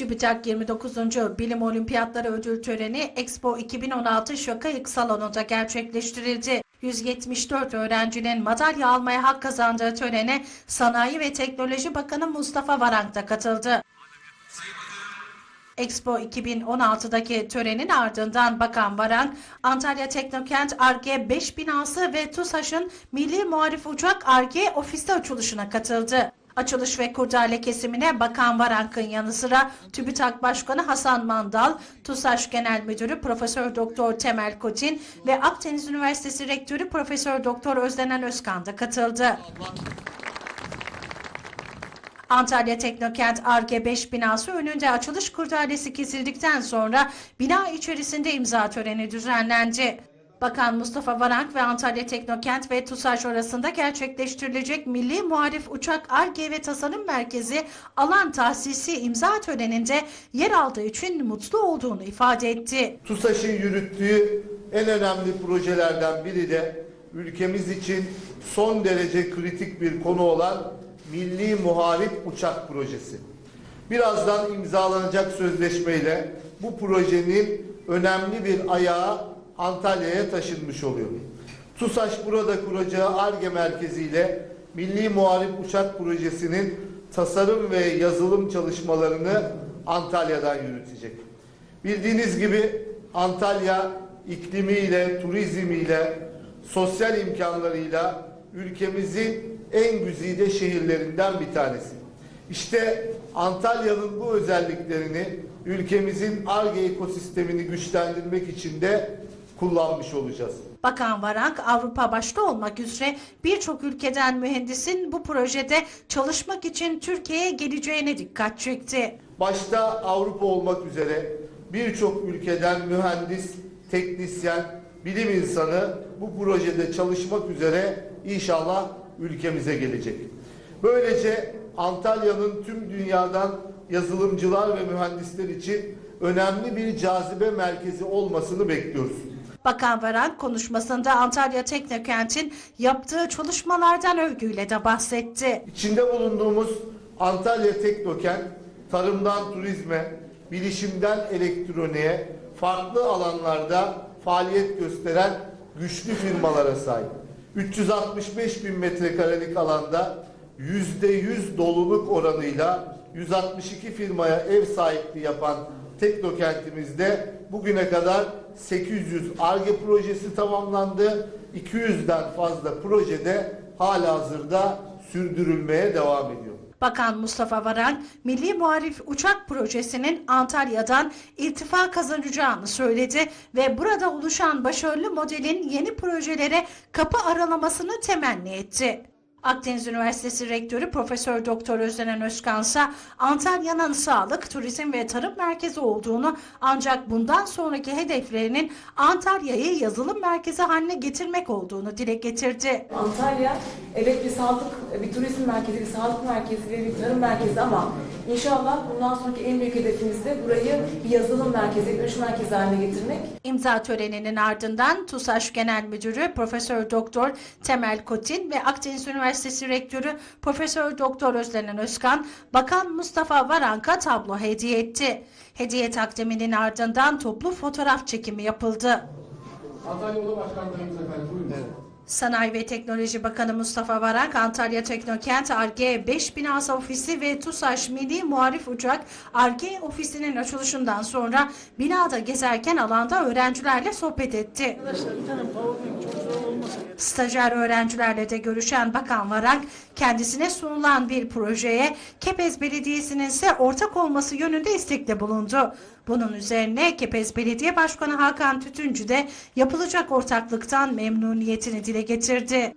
TÜBİTAK 29. Bilim Olimpiyatları ödül töreni Expo 2016 Şakayık Salonu'nda gerçekleştirildi. 174 öğrencinin madalya almaya hak kazandığı törene Sanayi ve Teknoloji Bakanı Mustafa Varank da katıldı. Expo 2016'daki törenin ardından Bakan Varank, Antalya Teknokent Arge 5 binası ve TUSAŞ'ın Milli Muharif Uçak Arge ofisi açılışına katıldı. Açılış ve kurdale kesimine Bakan Varank'ın yanı sıra TÜBİTAK Başkanı Hasan Mandal, TUSAŞ Genel Müdürü Profesör Doktor Temel Koçin ve Akdeniz Üniversitesi Rektörü Profesör Doktor Özlenen Özkan da katıldı. Antalya Teknokent Arge 5 binası önünde açılış kurdalesi kesildikten sonra bina içerisinde imza töreni düzenlendi. Bakan Mustafa Varank ve Antalya Teknokent ve TUSAŞ arasında gerçekleştirilecek Milli Muharif Uçak Arge ve Tasarım Merkezi alan tahsisi imza töreninde yer aldığı için mutlu olduğunu ifade etti. TUSAŞ'ın yürüttüğü en önemli projelerden biri de ülkemiz için son derece kritik bir konu olan Milli Muharip Uçak Projesi. Birazdan imzalanacak sözleşmeyle bu projenin önemli bir ayağı Antalya'ya taşınmış oluyor. TUSAŞ burada kuracağı ARGE merkeziyle Milli Muharip Uçak Projesi'nin tasarım ve yazılım çalışmalarını Antalya'dan yürütecek. Bildiğiniz gibi Antalya iklimiyle, turizmiyle, sosyal imkanlarıyla ülkemizin en güzide şehirlerinden bir tanesi. İşte Antalya'nın bu özelliklerini ülkemizin ARGE ekosistemini güçlendirmek için de kullanmış olacağız. Bakan Varank Avrupa başta olmak üzere birçok ülkeden mühendisin bu projede çalışmak için Türkiye'ye geleceğine dikkat çekti. Başta Avrupa olmak üzere birçok ülkeden mühendis, teknisyen, bilim insanı bu projede çalışmak üzere inşallah ülkemize gelecek. Böylece Antalya'nın tüm dünyadan yazılımcılar ve mühendisler için önemli bir cazibe merkezi olmasını bekliyoruz. Bakan Varank konuşmasında Antalya Teknokent'in yaptığı çalışmalardan övgüyle de bahsetti. İçinde bulunduğumuz Antalya Teknokent, tarımdan turizme, bilişimden elektroniğe, farklı alanlarda faaliyet gösteren güçlü firmalara sahip. 365 bin metrekarelik alanda %100 doluluk oranıyla 162 firmaya ev sahipliği yapan Teknokentimizde bugüne kadar 800 ARGE projesi tamamlandı. 200'den fazla projede hala hazırda sürdürülmeye devam ediyor. Bakan Mustafa Varank, Milli Muharif Uçak Projesi'nin Antalya'dan irtifa kazanacağını söyledi ve burada oluşan başarılı modelin yeni projelere kapı aralamasını temenni etti. Akdeniz Üniversitesi Rektörü Profesör Doktor Özlenen Özkan ise Antalya'nın sağlık, turizm ve tarım merkezi olduğunu ancak bundan sonraki hedeflerinin Antalya'yı yazılım merkezi haline getirmek olduğunu dile getirdi. Antalya evet bir sağlık, bir turizm merkezi, bir sağlık merkezi ve bir tarım merkezi ama inşallah bundan sonraki en büyük hedefimiz de burayı bir yazılım merkezi, bir iş merkezi haline getirmek. İmza töreninin ardından TUSAŞ Genel Müdürü Profesör Doktor Temel Kotin ve Akdeniz Üniversitesi Rektörü Profesör Doktor Özlenen Özkan, Bakan Mustafa Varank'a tablo hediye etti. Hediye takdiminin ardından toplu fotoğraf çekimi yapıldı. Antalya Oda Başkanlarımız efendim buyurun. Sanayi ve Teknoloji Bakanı Mustafa Varank, Antalya Teknokent Arge 5 binası ofisi ve TUSAŞ Milli Muharif Uçak Arge ofisinin açılışından sonra binada gezerken alanda öğrencilerle sohbet etti. Stajyer öğrencilerle de görüşen Bakan Varank, kendisine sunulan bir projeye Kepez Belediyesi'nin ise ortak olması yönünde istekte bulundu. Bunun üzerine Kepez Belediye Başkanı Hakan Tütüncü de yapılacak ortaklıktan memnuniyetini dile getirdi.